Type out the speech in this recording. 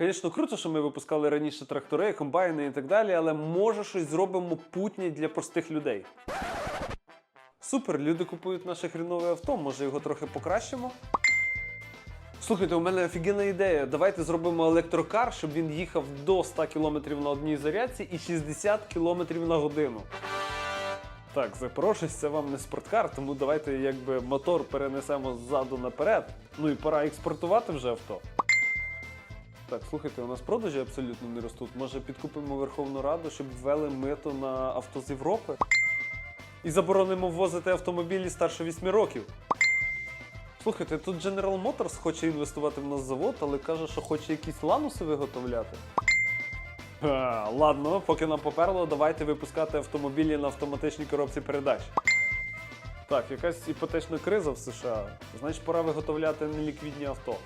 Звісно, круто, що ми випускали раніше трактори, комбайни і так далі, але може щось зробимо путнє для простих людей. Супер, люди купують наше хрінове авто, може його трохи покращимо. Слухайте, у мене офігенна ідея. Давайте зробимо електрокар, щоб він їхав до 100 км на одній зарядці і 60 км на годину. Так, Запорожець це вам не спорткар, тому давайте якби мотор перенесемо ззаду наперед. Ну і пора експортувати вже авто. Так, слухайте, у нас продажі абсолютно не ростуть. Може підкупимо Верховну Раду, щоб ввели мито на авто з Європи? І заборонимо ввозити автомобілі старше 8 років. Слухайте, тут General Motors хоче інвестувати в нас завод, але каже, що хоче якісь лануси виготовляти. А, ладно, поки нам поперло, давайте випускати автомобілі на автоматичній коробці передач. Так, якась іпотечна криза в США. Значить, пора виготовляти неліквідні авто.